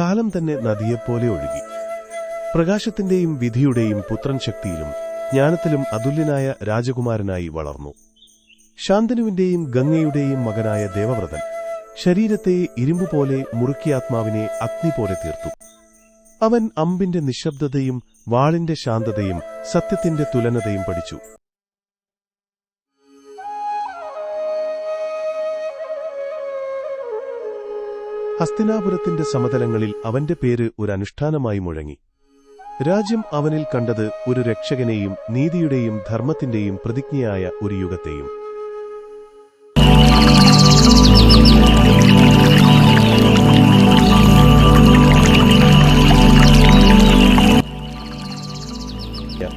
കാലം തന്നെ നദിയെപ്പോലെ ഒഴുകി. പ്രകാശത്തിന്റെയും വിധിയുടെയും പുത്രൻ ശക്തിയിലും ജ്ഞാനത്തിലും അതുല്യനായ രാജകുമാരനായി വളർന്നു. ശാന്തനുവിന്റെയും ഗംഗയുടെയും മകനായ ദേവവ്രതൻ ശരീരത്തെ ഇരുമ്പുപോലെ മുറുക്കിയ ആത്മാവിനെ അഗ്നി പോലെ തീർത്തു. അവൻ അമ്പിന്റെ നിശബ്ദതയും വാളിന്റെ ശാന്തതയും സത്യത്തിന്റെ തുലനതയും പഠിച്ചു. ഹസ്തിനാപുരത്തിന്റെ സമതലങ്ങളിൽ അവന്റെ പേര് ഒരു അനുഷ്ഠാനമായി മുഴങ്ങി. രാജ്യം അവനിൽ കണ്ടത് ഒരു രക്ഷകനെയും നീതിയുടെയും ധർമ്മത്തിന്റെയും പ്രതിജ്ഞയായ ഒരു യുഗത്തെയും.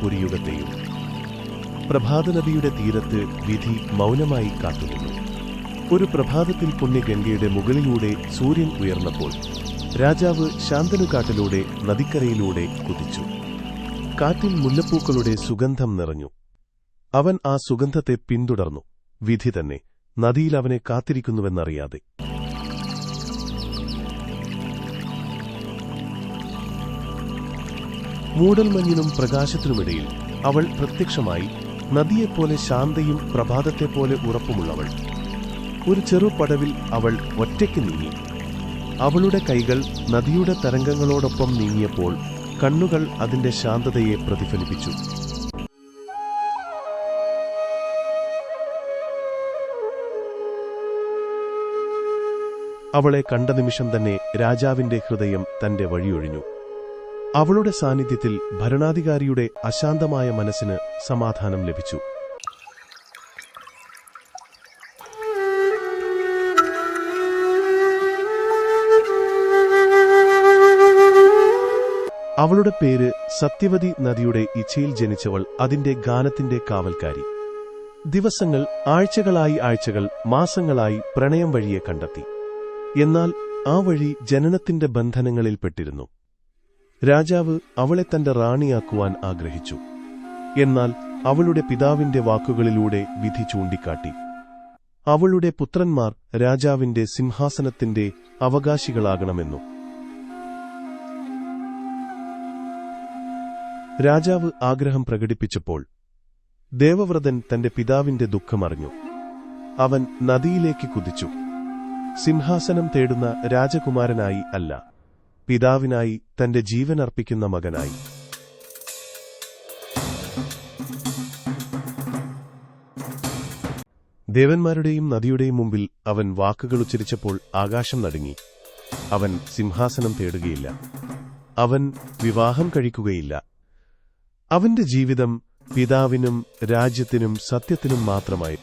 ഒരു യുഗത്തെയും. പ്രഭാതനദിയുടെ തീരത്ത് വിധി മൗനമായി കാത്തുനിന്നു. ഒരു പ്രഭാതത്തിൽ പുണ്യഗംഗയുടെ മുകളിലൂടെ സൂര്യൻ ഉയർന്നപ്പോൾ രാജാവ് ശാന്തനുകാട്ടിലൂടെ നദിക്കരയിലൂടെ കുതിച്ചു. കാറ്റിൽ മുല്ലപ്പൂക്കളുടെ സുഗന്ധം നിറഞ്ഞു. അവൻ ആ സുഗന്ധത്തെ പിന്തുടർന്നു. വിധി തന്നെ നദിയിൽ അവനെ കാത്തിരിക്കുന്നുവെന്നറിയാതെ. മൂടൽമഞ്ഞിനും പ്രകാശത്തിനുമിടയിൽ അവൾ പ്രത്യക്ഷമായി നദിയെപ്പോലെ ശാന്തയും പ്രഭാതത്തെപ്പോലെ ഉറപ്പുമുള്ളവൾ. ഒരു ചെറു പടവിൽ അവൾ ഒറ്റയ്ക്ക് നീങ്ങി. അവളുടെ കൈകൾ നദിയുടെ തരംഗങ്ങളോടൊപ്പം നീങ്ങിയപ്പോൾ കണ്ണുകൾ അതിന്റെ ശാന്തതയെ പ്രതിഫലിപ്പിച്ചു. അവളെ കണ്ട നിമിഷം തന്നെ രാജാവിന്റെ ഹൃദയം തന്റെ വഴിയൊഴിഞ്ഞു അവളുടെ സാന്നിധ്യത്തിൽ ഭരണാധികാരിയുടെ അശാന്തമായ മനസ്സിന് സമാധാനം ലഭിച്ചു. അവളുടെ പേര് സത്യവതി നദിയുടെ ഇച്ഛയിൽ ജനിച്ചവൾ അതിന്റെ ഗാനത്തിന്റെ കാവൽക്കാരി. ദിവസങ്ങൾ ആഴ്ചകളായി ആഴ്ചകൾ മാസങ്ങളായി പ്രണയം വഴിയെ കണ്ടെത്തി. എന്നാൽ ആ വഴി ജനനത്തിന്റെ ബന്ധനങ്ങളിൽപ്പെട്ടിരുന്നു രാജാവ് അവളെ തന്റെ റാണിയാക്കുവാൻ ആഗ്രഹിച്ചു. എന്നാൽ അവളുടെ പിതാവിന്റെ വാക്കുകളിലൂടെ വിധി ചൂണ്ടിക്കാട്ടി. അവളുടെ പുത്രന്മാർ രാജാവിന്റെ സിംഹാസനത്തിന്റെ അവകാശികളാകണമെന്നു. രാജാവ് ആഗ്രഹം പ്രകടിപ്പിച്ചപ്പോൾ ദേവവ്രതൻ തന്റെ പിതാവിന്റെ ദുഃഖമറിഞ്ഞു അവൻ നദിയിലേക്ക് കുതിച്ചു. സിംഹാസനം തേടുന്ന രാജകുമാരനായി അല്ല പിതാവിനായി തന്റെ ജീവൻ അർപ്പിക്കുന്ന മകനായി. ദേവന്മാരുടെയും നദിയുടെയും മുമ്പിൽ അവൻ വാക്കുകൾ ഉച്ചരിച്ചപ്പോൾ ആകാശം നടുങ്ങി. അവൻ സിംഹാസനം തേടുകയില്ല. അവൻ വിവാഹം കഴിക്കുകയില്ല. അവന്റെ ജീവിതം പിതാവിനും രാജ്യത്തിനും സത്യത്തിനും മാത്രമായി.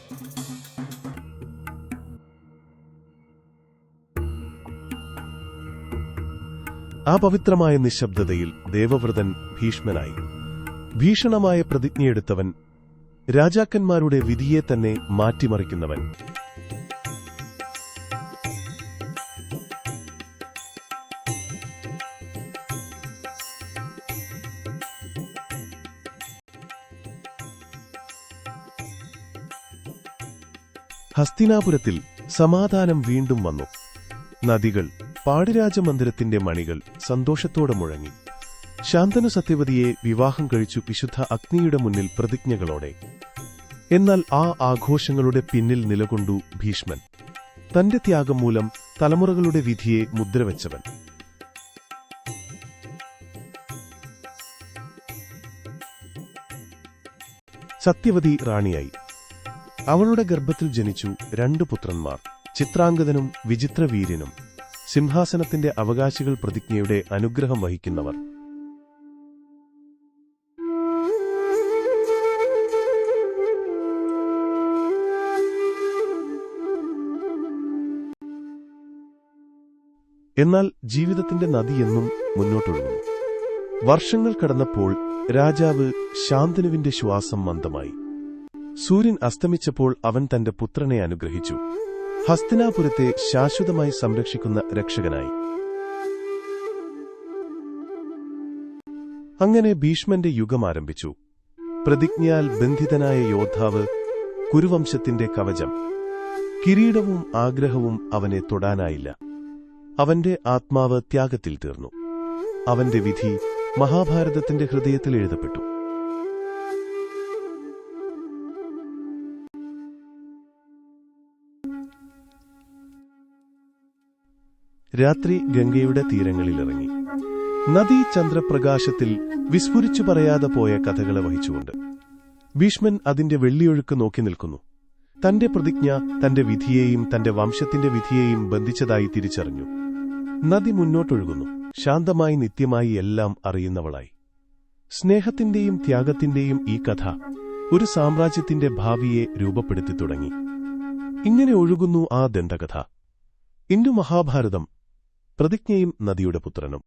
ആ പവിത്രമായ നിശബ്ദതയിൽ ദേവവ്രതൻ ഭീഷ്മനായി. ഭീഷണമായ പ്രതിജ്ഞയെടുത്തവൻ രാജാക്കന്മാരുടെ വിധിയെ തന്നെ മാറ്റിമറിക്കുന്നവൻ. ഹസ്തിനാപുരത്തിൽ സമാധാനം വീണ്ടും വന്നു. നദികൾ പാടിരാജമന്ദിരത്തിന്റെ മണികൾ സന്തോഷത്തോടെ മുഴങ്ങി. ശാന്തനു സത്യവതിയെ വിവാഹം കഴിച്ചു വിശുദ്ധ അഗ്നിയുടെ മുന്നിൽ പ്രതിജ്ഞകളോടെ. എന്നാൽ ആ ആഘോഷങ്ങളുടെ പിന്നിൽ നിലകൊണ്ടു ഭീഷ്മൻ. തന്റെ ത്യാഗം മൂലം തലമുറകളുടെ വിധിയെ മുദ്രവെച്ചവൻ. സത്യവതി റാണിയായി. അവളുടെ ഗർഭത്തിൽ ജനിച്ചു രണ്ടു പുത്രന്മാർ ചിത്രാംഗതനും വിചിത്രവീര്യനും. സിംഹാസനത്തിന്റെ അവകാശികൾ പ്രതിജ്ഞയുടെ അനുഗ്രഹം വഹിക്കുന്നവർ. എന്നാൽ ജീവിതത്തിന്റെ നദി എന്നും മുന്നോട്ടൊഴുകുന്നു. വർഷങ്ങൾ കടന്നപ്പോൾ രാജാവ് ശാന്തനുവിന്റെ ശ്വാസം മന്ദമായി. സൂര്യൻ അസ്തമിച്ചപ്പോൾ അവൻ തന്റെ പുത്രനെ അനുഗ്രഹിച്ചു. ഹസ്തിനാപുരത്തെ ശാശ്വതമായി സംരക്ഷിക്കുന്ന രക്ഷകനായി. അങ്ങനെ ഭീഷ്മന്റെ യുഗം ആരംഭിച്ചു. പ്രതിജ്ഞയാൽ ബന്ധിതനായ യോദ്ധാവ് കുരുവംശത്തിന്റെ കവചം. കിരീടവും ആഗ്രഹവും അവനെ തൊടാനായില്ല. അവന്റെ ആത്മാവ് ത്യാഗത്തിൽ തീർന്നു. അവന്റെ വിധി മഹാഭാരതത്തിന്റെ ഹൃദയത്തിൽ എഴുതപ്പെട്ടു. രാത്രി ഗംഗയുടെ തീരങ്ങളിലിറങ്ങി. നദീ ചന്ദ്രപ്രകാശത്തിൽ വിസ്ഫുരിച്ചു പറയാതെ പോയ കഥകളെ വഹിച്ചുകൊണ്ട്. ഭീഷ്മൻ അതിന്റെ വെള്ളിയൊഴുക്ക് നോക്കി നിൽക്കുന്നു. തന്റെ പ്രതിജ്ഞ തന്റെ വിധിയെയും തന്റെ വംശത്തിന്റെ വിധിയെയും ബന്ധിച്ചതായി തിരിച്ചറിഞ്ഞു. നദി മുന്നോട്ടൊഴുകുന്നു. ശാന്തമായി നിത്യമായി എല്ലാം അറിയുന്നവളായി. സ്നേഹത്തിന്റെയും ത്യാഗത്തിന്റെയും ഈ കഥ ഒരു സാമ്രാജ്യത്തിന്റെ ഭാവിയെ രൂപപ്പെടുത്തി തുടങ്ങി. ഇങ്ങനെ ഒഴുകുന്നു ആ ദന്തകഥ ഇന്ദു മഹാഭാരതം പ്രതിജ്ഞയും നദിയുടെ പുത്രനും